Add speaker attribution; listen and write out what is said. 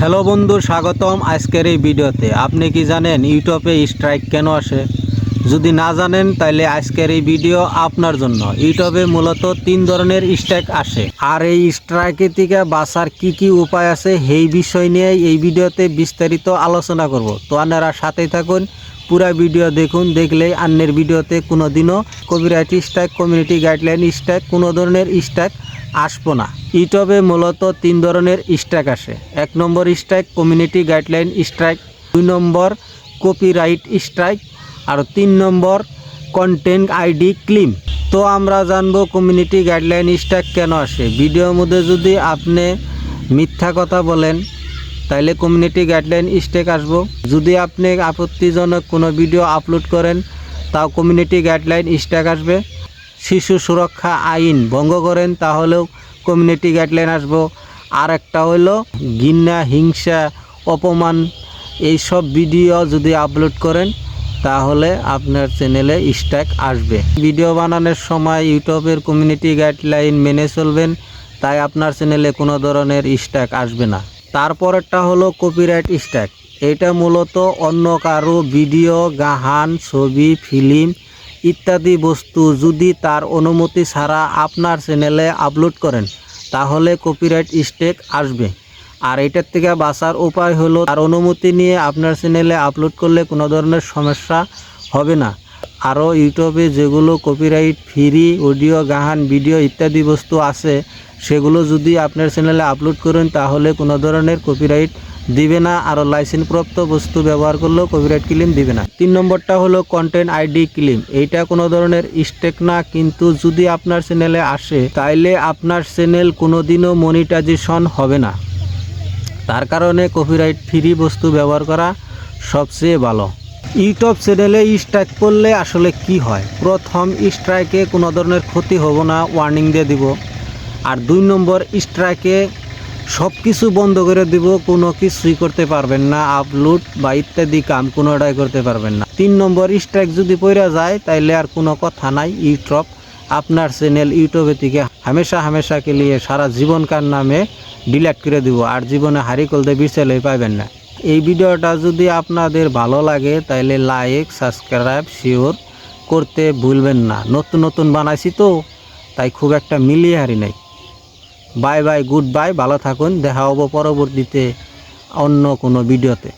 Speaker 1: Hello বন্ধু স্বাগতম আজকের এই ভিডিওতে। আপনি কি জানেন ইউটিউবে স্ট্রাইক কেন আসে? যদি না জানেন তাহলে আজকের এই ভিডিও আপনার জন্য। ইউটিউবে মূলত তিন ধরনের স্ট্রাইক আসে। আর এই স্ট্রাইকের থেকে বাঁচার কি কি উপায় আছে, সেই বিষয় নিয়ে এই ভিডিওতে বিস্তারিত আলোচনা করব। তো আপনারা সাথেই থাকুন, পুরা ভিডিও দেখুন দেখলেই অন্যের ভিডিওতে কোনো দিনও copyright strike community guideline strike কোনো ধরনের স্ট্রাইক আসব না। ইউটিউবে মূলত তিন ধরনের স্ট্রাইক আসে। এক নম্বর স্ট্রাইক কমিউনিটি গাইডলাইন স্ট্রাইক দুই নম্বর কপিরাইট স্ট্রাইক আর তিন নম্বর কন্টেন্ট আইডি ক্লিম তো আমরা জানব কমিউনিটি গাইডলাইন স্ট্যাক কেন আসে। ভিডিওর মধ্যে যদি আপনি মিথ্যা কথা বলেন, তাইলে কমিউনিটি গাইডলাইন স্টেক আসব। যদি আপনি আপত্তিজনক কোনো ভিডিও আপলোড করেন, তাও কমিউনিটি গাইডলাইন স্টেক আসবে। শিশু সুরক্ষা আইন ভঙ্গ করেন, তাহলেও কমিউনিটি গাইডলাইন আসব। আর একটা হলো ঘৃণা, হিংসা, অপমান, এইসব ভিডিও যদি আপলোড করেন তাহলে আপনার চ্যানেলে স্ট্যাক আসবে। ভিডিও বানানোর সময় ইউটিউবের কমিউনিটি গাইডলাইন মেনে চলবেন, তাই আপনার চ্যানেলে কোনো ধরনের স্ট্যাক আসবে না। তারপরেরটা হলো কপিরাইট স্ট্যাক এটা মূলত অন্য কারও ভিডিও গাহান ছবি ফিল্ম ইত্যাদি বস্তু যদি তার অনুমতি ছাড়া আপনার চ্যানেলে আপলোড করেন, তাহলে কপিরাইট স্ট্যাক আসবে। আর এটার থেকে বাঁচার উপায় হলো তার অনুমতি নিয়ে আপনার চ্যানেলে আপলোড করলে কোনো ধরনের সমস্যা হবে না। আরও ইউটিউবে যেগুলো কপিরাইট ফ্রি অডিও গাহান ভিডিও ইত্যাদি বস্তু আছে, সেগুলো যদি আপনার চ্যানেলে আপলোড করেন তাহলে কোনো ধরনের কপিরাইট দিবে না, আরও লাইসেন্সপ্রাপ্ত বস্তু ব্যবহার করলেও কপিরাইট ক্লেম দিবে না। তিন নম্বরটা হলো কন্টেন্ট আইডি ক্লেম এইটা কোনো ধরনের স্টেক না, কিন্তু যদি আপনার চ্যানেলে আসে, তাইলে আপনার চ্যানেল কোনোদিনও মনিটাইজেশন হবে না। তার কারণে কপিরাইট ফ্রি বস্তু ব্যবহার করা সবচেয়ে ভালো। ইউটিউব চ্যানেলে স্ট্রাইক করলে আসলে কি হয়? প্রথম স্ট্রাইকে কোনো ধরনের ক্ষতি হব না ওয়ার্নিং দিয়ে দিব। আর দুই নম্বর স্ট্রাইকে সব কিছু বন্ধ করে দিব, কোনো কিছুই করতে পারবেন না আপলোড বা ইত্যাদি কাম কোনোটাই করতে পারবেন না। তিন নম্বর স্ট্রাইক যদি পড়া যায়, তাইলে আর কোনো কথা নাই ইউটিউব আপনার চ্যানেল ইউটিউবে থেকে হামেশা হামেশাকে লিয়ে সারা জীবনকার নামে ডিলেট করে দেবো, আর জীবনে হারি করতে বিচলে পাবেন না। এই ভিডিওটা যদি আপনাদের ভালো লাগে, তাইলে লাইক সাবস্ক্রাইব শিওর করতে ভুলবেন না। নতুন নতুন বানাইছি তো, তাই খুব একটা মিলিয়ে হারি নাই। বাই বাই গুড বাই ভালো থাকুন, দেখা হব পরবর্তীতে অন্য কোনো ভিডিওতে।